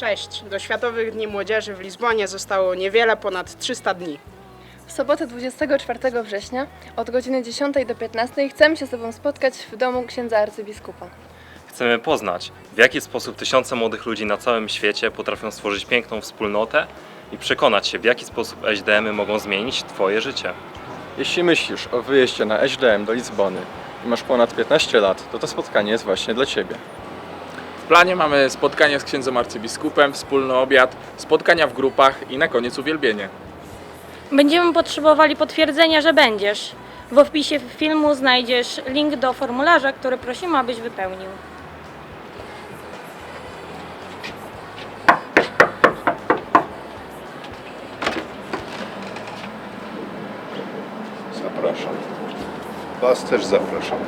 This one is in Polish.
Cześć! Do Światowych Dni Młodzieży w Lizbonie zostało niewiele ponad 300 dni. W sobotę 24 września od godziny 10 do 15 chcemy się z Tobą spotkać w domu księdza arcybiskupa. Chcemy poznać, w jaki sposób tysiące młodych ludzi na całym świecie potrafią stworzyć piękną wspólnotę i przekonać się, w jaki sposób SDM-y mogą zmienić Twoje życie. Jeśli myślisz o wyjeździe na SDM do Lizbony i masz ponad 15 lat, to to spotkanie jest właśnie dla Ciebie. W planie mamy spotkanie z księdzem arcybiskupem, wspólny obiad, spotkania w grupach i na koniec uwielbienie. Będziemy potrzebowali potwierdzenia, że będziesz. W opisie filmu znajdziesz link do formularza, który prosimy, abyś wypełnił. Zapraszam. Was też zapraszam.